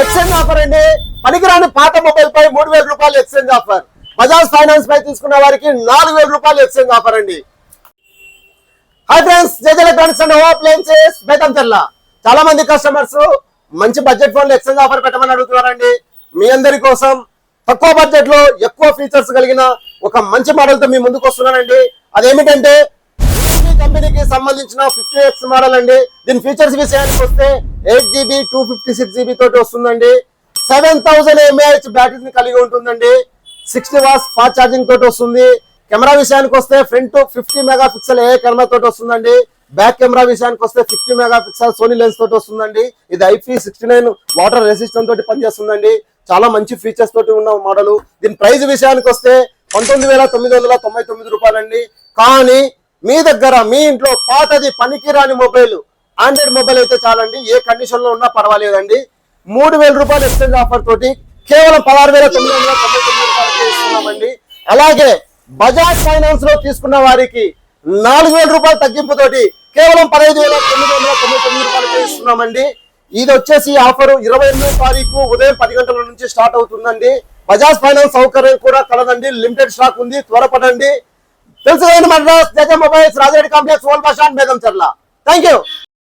Exchange offer అండి. పనికిరాని పాత మొబైల్ పై మూడు వేల రూపాయలు ఎక్స్చేంజ్ ఆఫర్. బజాజ్ ఫైనాన్స్ పై తీసుకున్న వారికి నాలుగు వేల రూపాయలు ఎక్స్చేంజ్ ఆఫర్ అండి. Hi friends JJ electronics and home appliances తెల్లా. చాలా మంది కస్టమర్స్ మంచి బడ్జెట్ ఫోన్లు ఎక్స్చేంజ్ ఆఫర్ పెట్టమని అడుగుతున్నారండి. మీ అందరి కోసం తక్కువ బడ్జెట్లో ఎక్కువ ఫీచర్స్ కలిగిన ఒక మంచి మోడల్తో మీ ముందుకు వస్తున్నానండి. అదేమిటంటే సంబంధించిన ఫిఫ్టీ ఎక్స్ మోడల్ అండి. దీని ఫీచర్స్ విషయానికి వస్తే eight GB two fifty six GB తోటి వస్తుందండి. సెవెన్ థౌసండ్ ఎంఏహెచ్ బ్యాటరీని కలిగి ఉంటుందండి. సిక్స్టీ వాట్స్ ఫాస్ట్ ఛార్జింగ్ తోటి వస్తుంది. కెమెరా విషయానికి వస్తే ఫ్రంట్ ఫిఫ్టీ మెగా పిక్సెల్ ఏ కెమెరా తోటి వస్తుందండి. బ్యాక్ కెమెరా విషయానికి వస్తే fifty megapixel Sony lens తోటి వస్తుందండి. ఇది IP sixty nine water resistant తోటి పనిచేస్తుందండి. చాలా మంచి ఫీచర్స్ తోటి ఉన్న మోడల్ దీని ప్రైస్ విషయానికి వస్తే పంతొమ్మిది వేల తొమ్మిది వందల తొంభై తొమ్మిది రూపాయలండి. కానీ మీ దగ్గర మీ ఇంట్లో పాతది పనికిరాని మొబైల్ ఆండ్రాయిడ్ మొబైల్ అయితే చాలండి. ఏ కండిషన్లో ఉన్నా పర్వాలేదండి. మూడు వేల రూపాయలు ఎక్స్చేంజ్ ఆఫర్ తోటి కేవలం పదహారు వేల తొమ్మిది వందల తొంభై తొమ్మిది రూపాయలకి ఇస్తున్నామండి. అలాగే బజాజ్ ఫైనాన్స్లో తీసుకున్న వారికి నాలుగు వేల రూపాయల తగ్గింపుతోటి కేవలం పదహైదు వేల తొమ్మిది వందల తొంభై తొమ్మిది రూపాయలకి ఇస్తున్నామండి. ఇది వచ్చేసి ఆఫర్ ఇరవై ఎనిమిదో తారీఖు ఉదయం పది గంటల నుంచి స్టార్ట్ అవుతుందండి. బజాజ్ ఫైనాన్స్ సౌకర్యం కూడా కలదండి. లిమిటెడ్ స్టాక్ ఉంది. త్వరపడండి. తెలుసు కదండి మన Jagan mobiles Rajareddy complex old bus stand Begum Charla thank you